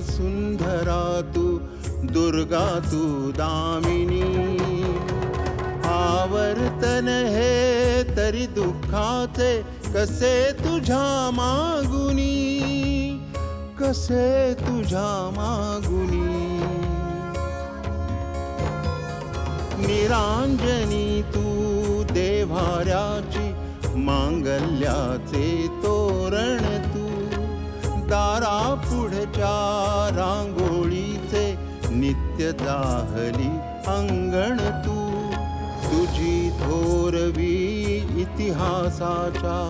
वसुंधरा तू, दुर्गा तु दामिनी। आवर्तन हे तरी दुःखाचे, कसे तुझ्या मागुनी? कसे तुझ्या मागुनी? निरांजनी तू देव्हाऱ्याची मांगल्याचे तोरण तू। दारा पुढच्या रांगोळीचे नित्य दाहली अंगण तू. तुझी थोरवी इतिहासाच्या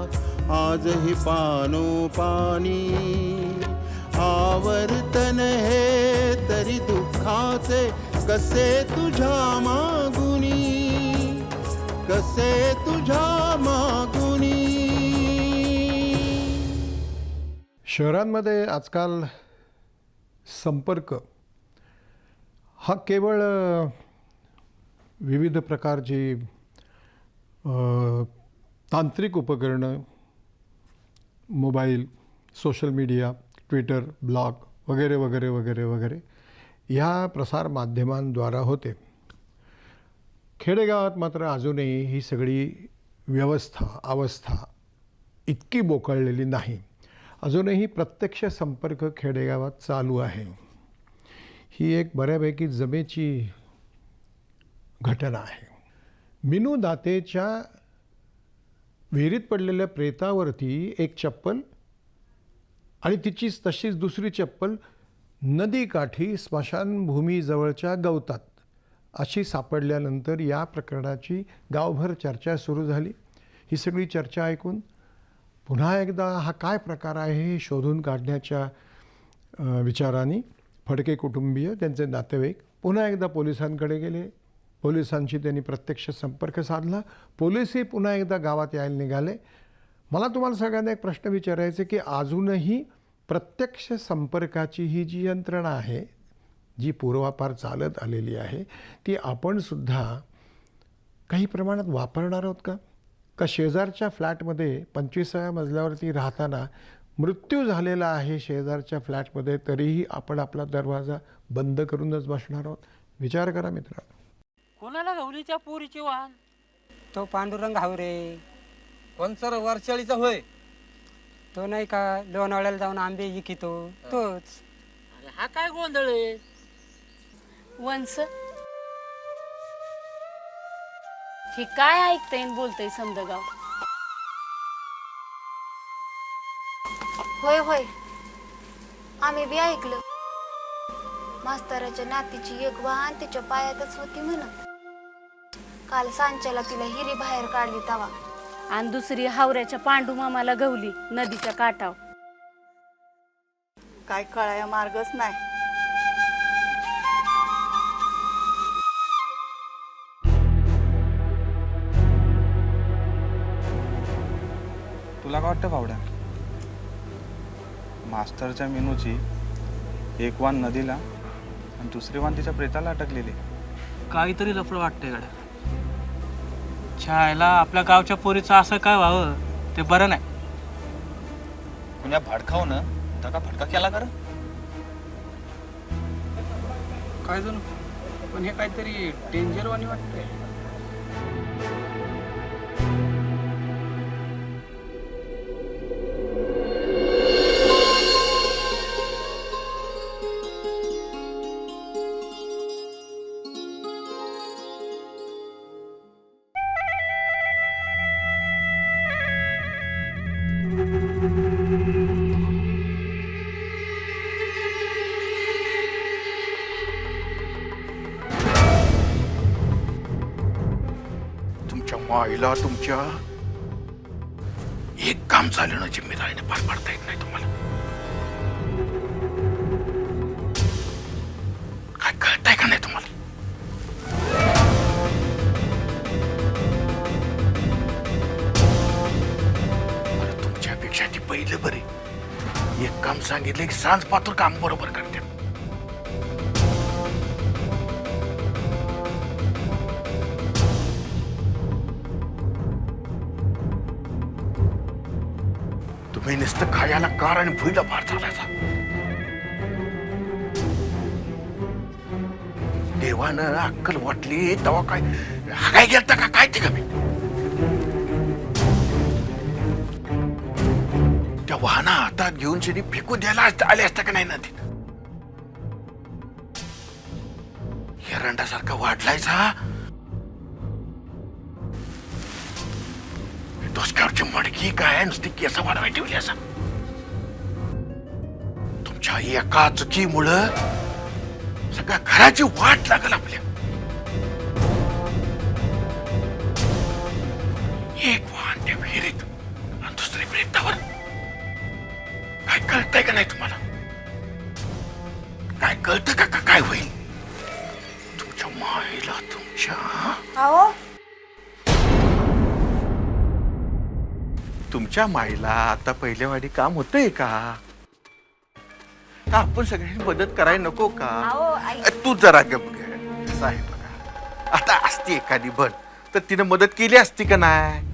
आजही पानोपानी. आवर्तन हे तरी दुःखाचे कसे तुझ्या मागुनी? कसे तुझ्या मागुनी? शहरांमध्ये आजकाल संपर्क. हा केवळ विविध प्रकारची तांत्रिक उपकरणं mobile social media Twitter blog वगैरे वगैरे वगैरे वगैरे ह्या प्रसारमाध्यमांद्वारा होते. खेडेगावात मात्र अजूनही ही सगळी व्यवस्था अवस्था इतकी बोकळलेली नाही. अजूनही प्रत्यक्ष संपर्क खेडेगावात चालू आहे. ही एक बऱ्यापैकी जमेची घटना आहे. मिनू दातेच्या विहिरीत पडलेल्या प्रेतावरती एक चप्पल आणि तिचीच तशीच दुसरी चप्पल नदीकाठी स्मशानभूमीजवळच्या गवतात अशी सापडल्यानंतर या प्रकरणाची गावभर चर्चा सुरू झाली. ही सगळी चर्चा ऐकून पुन्हा एकदा हा काय प्रकार आहे हे शोधून काढण्याच्या विचाराने फडके कुटुंबीय त्यांचे नातेवाईक पुन्हा एकदा पोलिसांकडे गेले. पोलिसांशी त्यांनी प्रत्यक्ष संपर्क साधला. पोलीसही पुन्हा एकदा गावात यायला निघाले. मला तुम्हाला सगळ्यांना एक प्रश्न विचारायचा की अजूनही प्रत्यक्ष संपर्काची ही जी यंत्रणा आहे जी पूर्वापार चालत आलेली आहे ती आपणसुद्धा काही प्रमाणात वापरणार आहोत का? का शेजारच्या फ्लॅटमध्ये पंचवीसाव्या मजल्यावरती राहताना मृत्यू झालेला आहे शेजारच्या फ्लॅटमध्ये तरीही आपण आपला दरवाजा बंद करूनच बसणार आहोत. विचार करा मित्र. कोणाला गवलीच्या पोरीची वाहन? तो पांडुरंग हावरे. कोणचा वरचाळीचा होय? तो नाही का लोणावळ्याला जाऊन आंबे विकितो? तोच. अरे हा काय गोंधळ आहे? वंस हे काय ऐकतंय बोलतंय समदगाव? होय होय. आम्ही बी ऐकलं. मास्तराच्या नातीची एक वाहन तिच्या पायातच होती म्हणत काल सांच्याला तिला हिरी बाहेर काढली तवा. आणि दुसरी हावऱ्याच्या पांडू मामाला गवली नदीच्या काठाव काय कळाया मार्गच नाही. तुला काय वाटतं भावड्या? मास्तरच्या मेनूची एक वाण नदीला आणि दुसरी वाण तिच्या प्रेताला अटकलेली. काहीतरी लफड वाटतंय गाड्या. छायला आपल्या गावच्या पोरीचं असं काय व्हावं ते बरं नाही. कुण्या भडकाव ना का फटका केला कर काय जणू? पण हे काहीतरी डेंजर वाणी वाटतंय. मुलीला तुमच्या? एक काम चालणं जिम्मेदारीने पार पाडता येत नाही तुम्हाला. काय कळतंय का नाही तुम्हाला? तुमच्यापेक्षा ती पहिलं बरी. एक काम सांगितलं की सांज पात्र काम बरोबर करते. याला कार आणि भुईला फार चालायचा देवानं अक्कल वाटली तेव्हा काय हा काय गेलता का? काय ते कमी? त्या वाहना हातात घेऊन शिनी फेकून द्यायला आले असता का नाही ना तिथं एरंडासारखा वाढलायचा? डोसक्यावरची मडकी काय नुसती केस वाढवाय ठेवली असा. तुमच्या एका चुकीमुळं सगळ्या घराची वाट लागल आपल्या. एक वाहन त्या विहिरीत आणि दुसरी प्रेतावर काय कळतंय का नाही तुम्हाला? काय कळतं का का काय होईल? तुमच्या माईला तुमच्या अहो. तुमच्या माईला आता पहिल्यावाडी काम होतंय का? का आपण सगळ्यांनी मदत करायला नको का? अहो आई. अ, तू जरा गप घे. कसं आहे बघा. आता असती एखादी बन तर तिने मदत केली असती का नाही?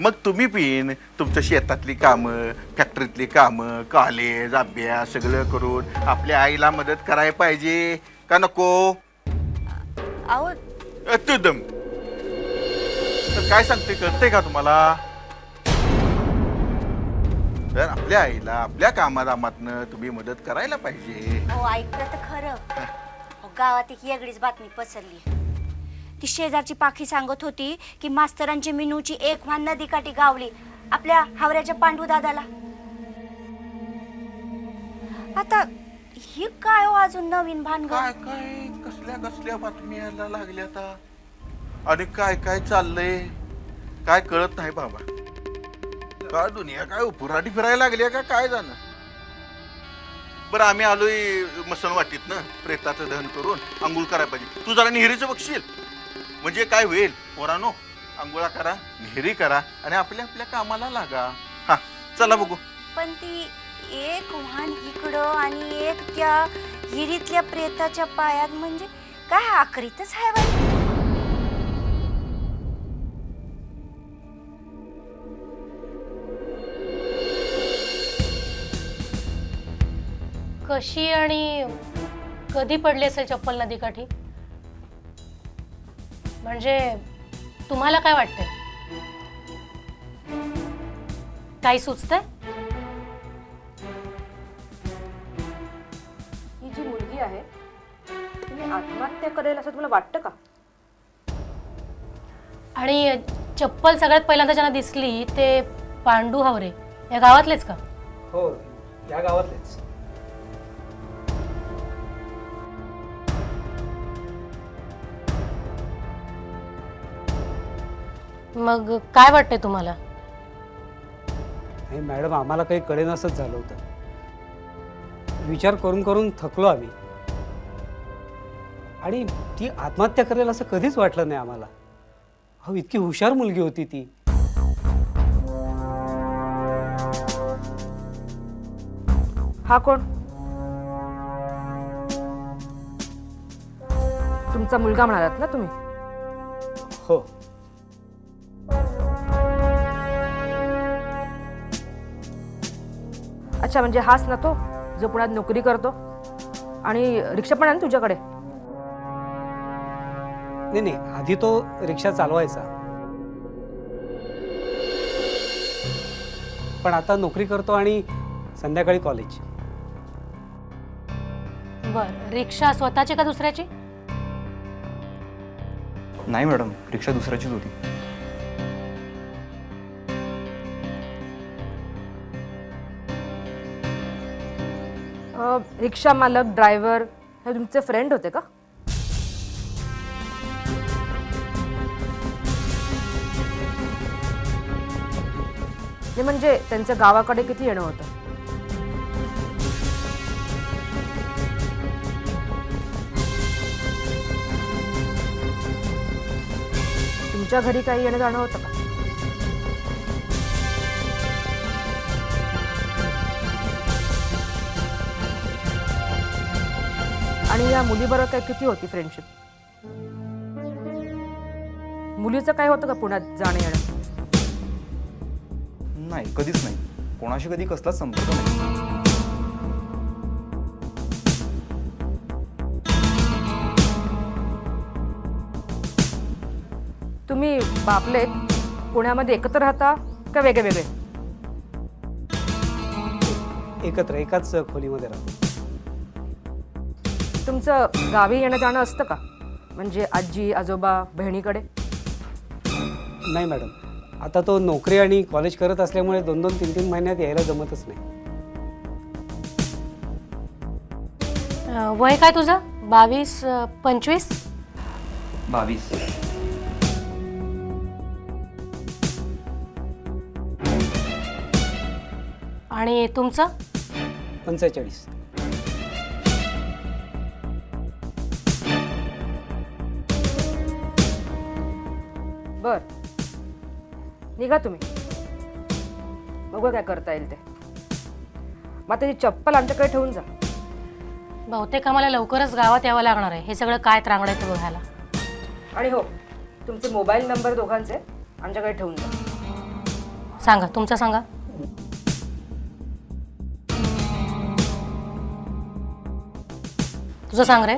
मग तुम्ही पिन तुमच्या शेतातली कामं फॅक्टरीतली कामं कॉलेज अभ्यास सगळं करून आपल्या आईला मदत करायला पाहिजे का नको? अहो. अ, तू दम तर काय सांगते कळतंय का तुम्हाला? तर आपल्या आईला आपल्या कामादामातनं तुम्ही मदत करायला पाहिजे. अहो ऐकलं तर खरं. अहो, गावात एक वेगळीच बातमी पसरली. ती शेजारची पाखी सांगत होती की मास्तरांची मिनूची एक वाहन नदीकाठी गावली आपल्या हावऱ्याच्या पांडू दादाला. आता ही काय हो अजून नवीन भानगड? काय काय कसल्या कसल्या बातमी यायला लागल्या आता? आणि काय काय चाललंय? काय कळत नाही बाबा. का दुनिया काय उपराटी फिरायला लागली का? काय जाणं बरं आम्ही आलोय मसन वाटीत ना प्रेताचं दहन करून आंघोळ करायला पाहिजे. तू जरा निहिरीचं बघशील. म्हणजे काय होईल? पोरानो आंघोळा करा निहिरी करा आणि आपल्या आपल्या कामाला लागा. हा चला बघू. पण ती एक वाहन इकडं आणि एक त्या हिरीतल्या प्रेताच्या पायात म्हणजे काय आकरीतच आहे बाई कशी आणि कधी पडली असेल चप्पल नदीकाठी म्हणजे तुम्हाला काय वाटतंय? काही सुचतंय? ही जी मुलगी आहे तिने आत्महत्या करेल असं तुला वाटतं का? आणि चप्पल सगळ्यात पहिल्यांदा ज्यांना दिसली ते पांडू हावरे. या गावातलेच का? हो या गावातलेच. मग काय वाटतंय तुम्हाला? नाही मॅडम आम्हाला काही कळेनासंच झालं होतं. विचार करून करून थकलो आम्ही. आणि ती आत्महत्या करेल असं कधीच वाटलं नाही आम्हाला. हो इतकी हुशार मुलगी होती ती. हा कोण? तुमचा मुलगा म्हणालात ना तुम्ही? हो. अच्छा म्हणजे हाच ना तो जो पुण्यात नोकरी करतो आणि रिक्षा पण आहे ना तुझ्याकडे? नाही नाही आधी तो रिक्षा चालवायचा. पण आता नोकरी करतो आणि संध्याकाळी कॉलेज बर रिक्षा स्वतःची का दुसऱ्याची? नाही मॅडम रिक्षा दुसऱ्याचीच होती. रिक्षा मालक ड्रायव्हर हे तुमचे फ्रेंड होते का? ते म्हणजे त्यांच्या गावाकडे किती येणं होतं? तुमच्या घरी काही येणं जाणं होतं का? आणि या मुलीबरोबर काय किती होती फ्रेंडशिप मुलीचं काय होतं का पुण्यात जाणं येणं? नाही कधीच नाही. कोणाशी कधी कसलाच संपर्क नाही. तुम्ही बापले पुण्यामध्ये एकत्र राहता का वेगळे वेगळे एकत्र एकाच खोलीमध्ये राहतो. तुमचं गावी येणं जाणं असतं का? म्हणजे आजी आजोबा बहिणीकडे? नाही मॅडम. आता तो नोकरी आणि कॉलेज करत असल्यामुळे दोन दोन तीन तीन महिन्यात यायला जमतच नाही. अं, वय काय तुझं? बावीस अं, पंचवीस? बावीस. आणि तुमचं? पंचेचाळीस. बर. निघा तुम्ही. बघू काय करता येईल ते. मग त्याची चप्पल आमच्याकडे ठेवून जा. बहुतेक आम्हाला लवकरच गावात यावं लागणार आहे. हे सगळं काय त्रांगड आहे ते बघायला. आणि हो तुमचे मोबाईल नंबर दोघांचे आमच्याकडे ठेवून जा. सांगा तुमचा सांगा. तुझं सांग रे.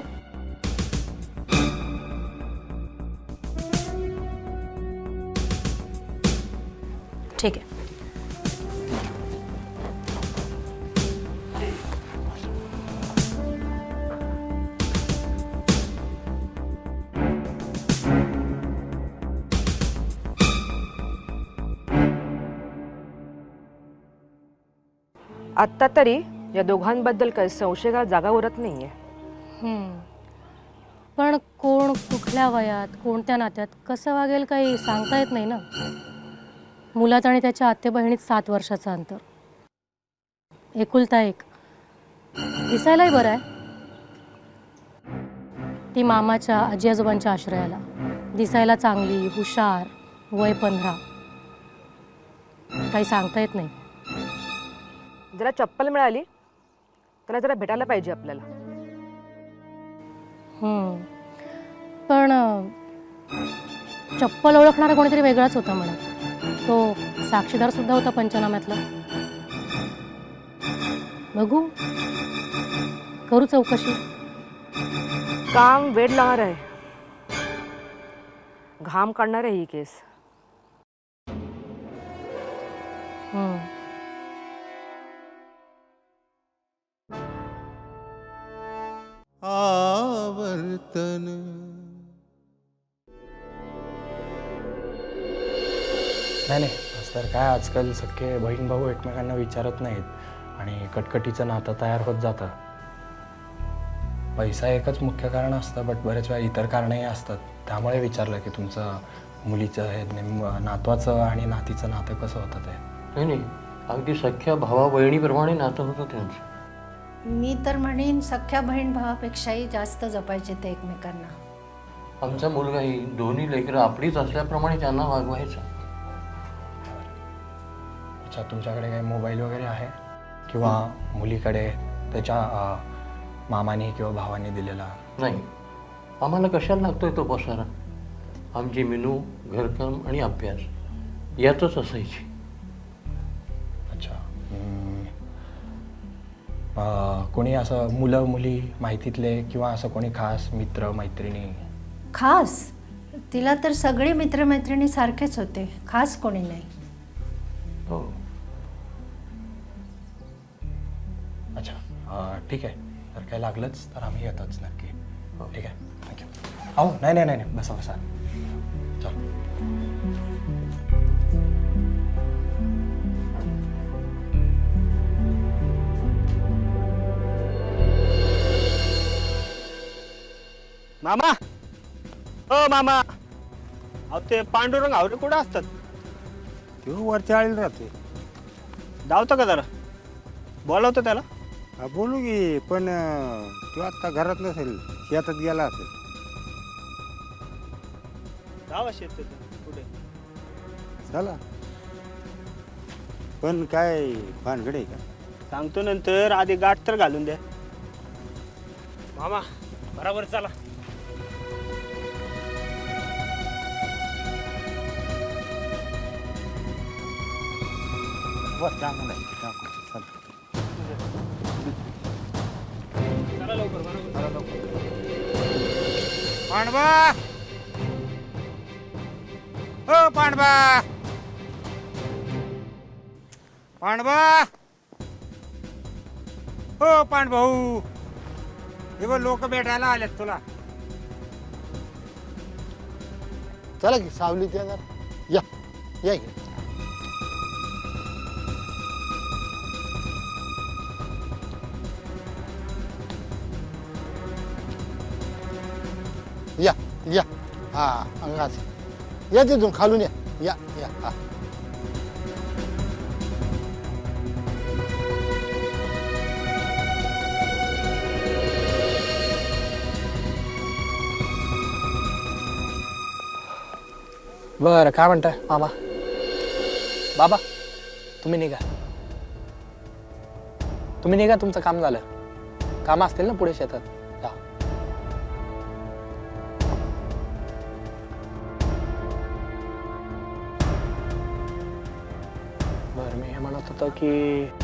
ठीक आहे. आत्ता तरी या दोघांबद्दल काही संशयाला जागा उरत नाहीये. हम्म. पण कोण कुठल्या वयात कोणत्या नात्यात कसं वागेल काही सांगता येत नाही ना. मुलात आणि त्याच्या आत्ते बहिणीत सात वर्षाचं अंतर. एकुलता एक. दिसायलाही बरं आहे. ती मामाच्या आजी आजोबांच्या आश्रयाला. दिसायला चांगली हुशार वय पंधरा. काही सांगता येत नाही. जरा चप्पल मिळाली त्याला जरा भेटायला पाहिजे आपल्याला. हम्म. पण चप्पल ओळखणारा कोणीतरी वेगळाच होता म्हणा. तो साक्षीदार सुद्धा होता पंचनाम्यातला. बघू. करू चौकशी. काम वेळ लागणार आहे. घाम काढणार आहे ही केस. हम्म. काय आजकाल सख्खे बहीण भाऊ एकमेकांना विचारत नाहीत आणि कटकटीचं नातं तयार होत जातं. पैसा एकच मुख्य कारण असतं बट बरेच वेळा इतर कारणंही असतात. त्यामुळे विचारलं की तुमचं मुलीचं हे नेम- नातवाचं आणि नातीचं नातं कसं होतं ते? नाही नाही. अगदी सख्या भावा बहिणीप्रमाणे नातं होतं त्यांचं. मी तर म्हणेन सख्या बहीण भावापेक्षाही जास्त जपायचे ते एकमेकांना. आमचा मुलगाही दोन्ही लेकरं आपलीच असल्याप्रमाणे त्यांना वागवायचा. अच्छा तुमच्याकडे काही मोबाईल वगैरे आहे? किंवा मुलीकडे त्याच्या अं, मामाने किंवा भावाने दिलेला? नाही. आम्हाला कशाला लागतोय तो पसारा? आमची मेनू घरकाम आणि अभ्यास. यातच असायची. अच्छा. हम्म. अं, कोणी असं मुलं मुली माहितीतले किंवा असं कोणी खास मित्र मैत्रिणी? खास? तिला तर सगळे मित्रमैत्रिणी सारखेच होते. खास कोणी नाही. हो. ठीक आहे. तर काही लागलंच तर आम्ही येतोच नक्की. ठीक आहे. थँक्यू अहो नाही नाही नाही नाही. बसा बसा. चल. मामा. हो मामा. अहो ते पांडुरंग आवरे कुठं असतात? तो वरच्या आळीला राहते धावतो का जरा? बोलावतो त्याला? हा, बोलू की पण अं, तो आता घरात नसेल शेतात गेला असेल. धावा शेत चला. पण काय भानगड आहे का? सांगतो नंतर आधी गाठ तर घालून द्या. मामा बरोबर चला. बस चांगलं आहे पांडवा! हो पांडवा! पांडवा! हो पांडभाऊ हे बघ लोक भेटायला आलेत तुला. चला की सावली त्या या या या हा अंगाच या तिथून खालून या या या हा बरं काय म्हणताय? मामा. बाबा तुम्ही निघा. तुम्ही निघा तुमचं काम झालं. काम असतील ना पुढे शेतात? की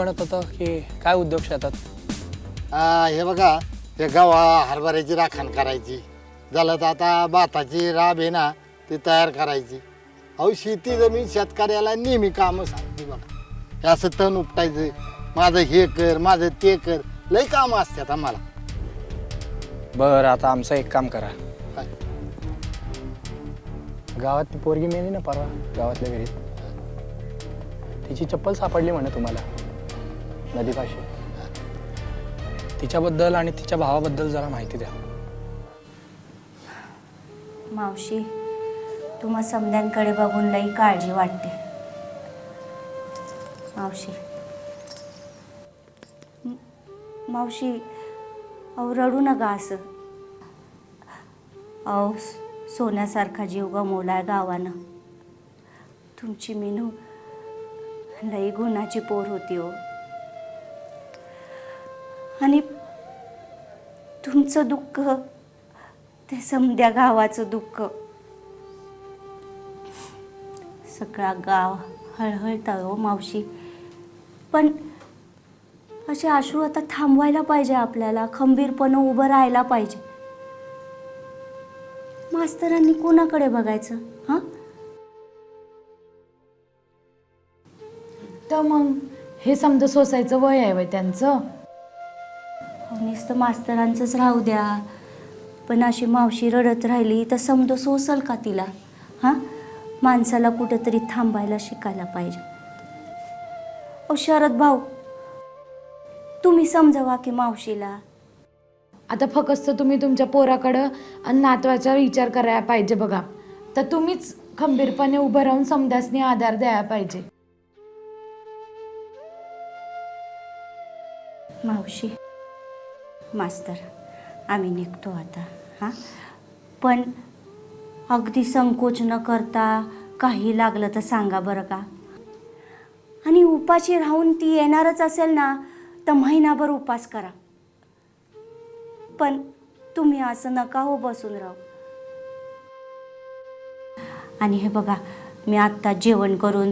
म्हणत होतो की काय उद्योग शेतात? हे बघा हे गव्हा हरभऱ्याची राखण करायची. झालं तर आता भाताची राब आहे ना ती तयार करायची. अहो शेती जमीन शेतकऱ्याला नेहमी कामं सांगते बघा. हे असं तण उपटायचं. माझं हे कर माझं ते कर. लई कामं असतात आम्हाला. बरं आता आमचं एक काम करा. काय? गावात ती पोरगी मेली ना परवा गावातल्या विहिरीत तिची चप्पल सापडली म्हणे तुम्हाला. नदीपाशी. तिच्याबद्दल आणि तिच्या भावाबद्दल जरा माहिती द्या. मावशी तुम्हा समद्यांकडे बघून लई काळजी वाटते. मावशी. मावशी अहो रडू नका असं. अहो सोन्यासारखा जीव गमवलाय गावानं. तुमची मेनू लई गुणाची पोर होती हो. आणि तुमचं दुःख ते समद्या गावाचं दुःख सगळा गाव हळहळता हो मावशी. पण असे अश्रू आता थांबवायला पाहिजे आपल्याला खंबीरपणं उभं राहायला पाहिजे. मास्तरांनी कोणाकडे बघायचं हां? तर मग हे समजा सोसायचं वय आहे वय त्यांचं? नुसतं मास्तरांचंच राहू द्या. पण अशी मावशी रडत राहिली तर समजा सोसल का तिला? हां? माणसाला कुठंतरी थांबायला शिकायला पाहिजे. ओ शरद भाऊ तुम्ही समजावा की मावशीला? आता फक्त तुम्ही तुमच्या पोराकडं आणि नातवाचा विचार करायला पाहिजे बघा. तर तुम्हीच खंबीरपणे उभं राहून समदासनी आधार द्यायला पाहिजे. मावशी मास्तर आम्ही निघतो आता हां? पण अगदी संकोच न करता काही लागलं तर सांगा बरं का? आणि उपाशी राहून ती येणारच असेल ना तर महिनाभर उपास करा. पण तुम्ही असं नका हो बसून राहू आणि हे बघा मी आत्ता जेवण करून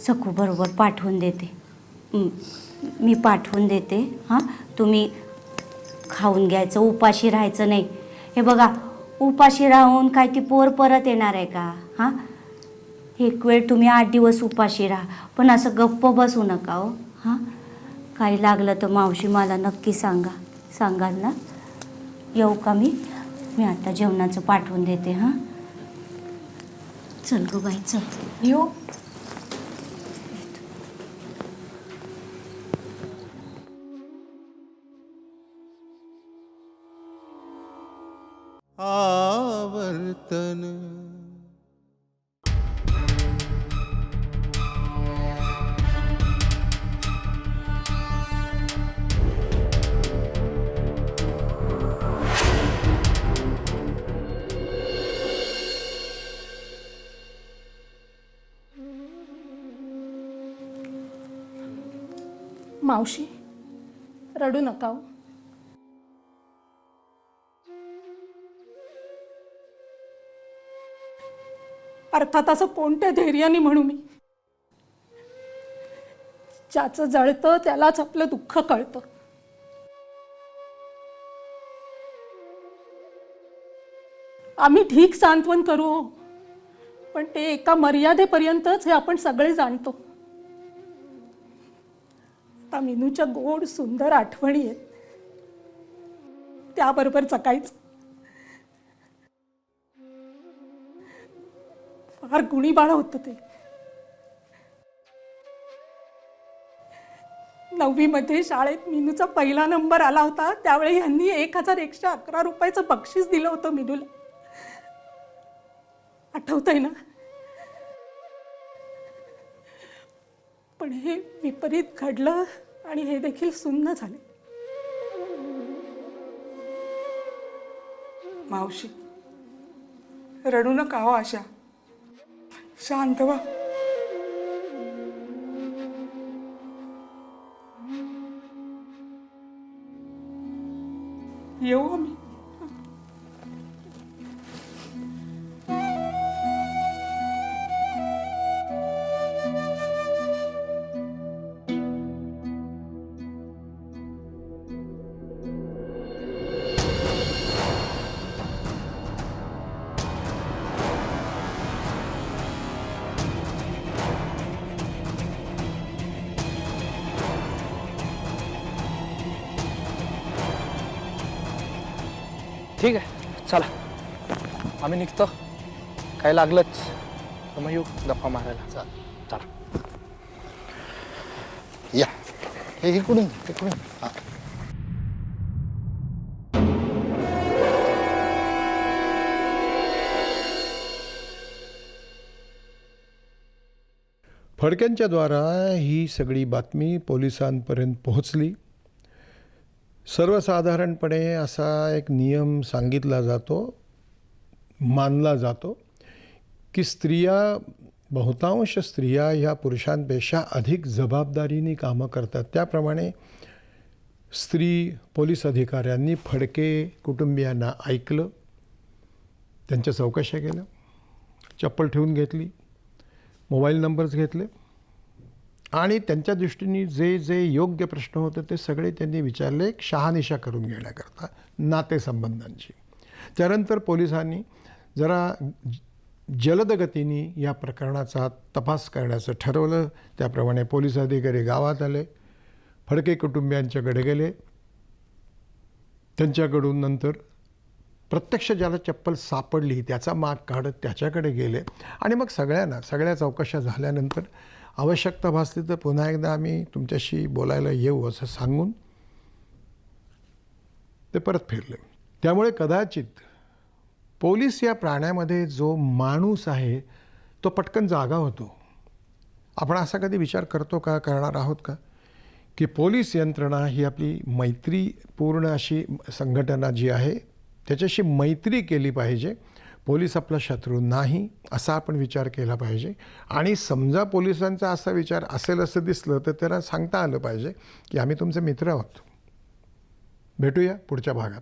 सखूबरोबर पाठवून देते. मी पाठवून देते हां? तुम्ही खाऊन घ्यायचं उपाशी राहायचं नाही. हे बघा उपाशी राहून काय ती पोर परत येणार आहे का? हां? एक वेळ तुम्ही आठ दिवस उपाशी राहा. पण असं गप्प बसू नका हो. हां? काही लागलं तर मावशी मला नक्की सांगा. सांगाल ना? येऊ का मी? मी आता जेवणाचं पाठवून देते हां? चल गो बाई चल. येऊ? Vartana. Mauchi, Radu Natal. अर्थात असं कोणत्या धैर्याने म्हणू मी? ज्याचं जळतं त्यालाच आपलं दुःख कळतं. आम्ही ठीक सांत्वन करू हो. पण ते एका मर्यादेपर्यंतच हे आपण सगळे जाणतो. आता मेनूच्या गोड सुंदर आठवणी आहेत. त्याबरोबर जगायचं. फार गुणीबाळ होतं ते. नववीमध्ये शाळेत मिनूचा पहिला नंबर आला होता. त्यावेळी यांनी एक हजार एकशे अकरा रुपयाचं बक्षीस दिलं होतं मिनूला. आठवतंय ना? पण हे विपरीत घडलं आणि हे देखील सुन्न झाले. मावशी रडू नका हो आशा. शांत व्हा येऊ आम्ही आम्ही निघतो. काय लागलंच. तर मग येऊ गप्पा मारायला. चला या. हे इकडून इकडून हा. फडक्यांच्याद्वारा ही सगळी बातमी पोलिसांपर्यंत पोहोचली. सर्वसाधारणपणे असा एक नियम सांगितला जातो. मानला जातो की स्त्रिया बहुतांश स्त्रिया ह्या पुरुषांपेक्षा अधिक जबाबदारीने कामं करतात. त्याप्रमाणे स्त्री पोलीस अधिकाऱ्यांनी फडके कुटुंबियांना ऐकलं त्यांच्या चौकशा केल्या चप्पल ठेवून घेतली मोबाईल नंबर्स घेतले आणि त्यांच्या दृष्टीने जे जे योग्य प्रश्न होते ते सगळे त्यांनी विचारले एक शहानिशा करून घेण्याकरता नातेसंबंधांची. त्यानंतर पोलिसांनी जरा जलदगतीने या प्रकरणाचा तपास करण्याचं ठरवलं. त्याप्रमाणे पोलीस अधिकारी गावात आले. फडके कुटुंबियांच्याकडे गेले. त्यांच्याकडून नंतर प्रत्यक्ष ज्याला चप्पल सापडली त्याचा माग काढत त्याच्याकडे गेले. आणि मग सगळ्यांना सगळ्या चौकशा झाल्यानंतर आवश्यकता भासली तर पुन्हा एकदा आम्ही तुमच्याशी बोलायला येऊ असं सांगून ते परत फिरले. त्यामुळे कदाचित पोलीस या प्राण्यामध्ये जो माणूस आहे तो पटकन जागा होतो. आपण असा कधी विचार करतो का करणार आहोत का? की पोलीस यंत्रणा ही आपली मैत्रीपूर्ण अशी संघटना जी आहे त्याच्याशी मैत्री केली पाहिजे. पोलीस आपला शत्रू नाही असा आपण विचार केला पाहिजे. आणि समजा पोलिसांचा असा विचार असेल असं दिसलं तर त्यांना सांगता आलं पाहिजे की आम्ही तुमचे मित्र आहोत. भेटूया पुढच्या भागात.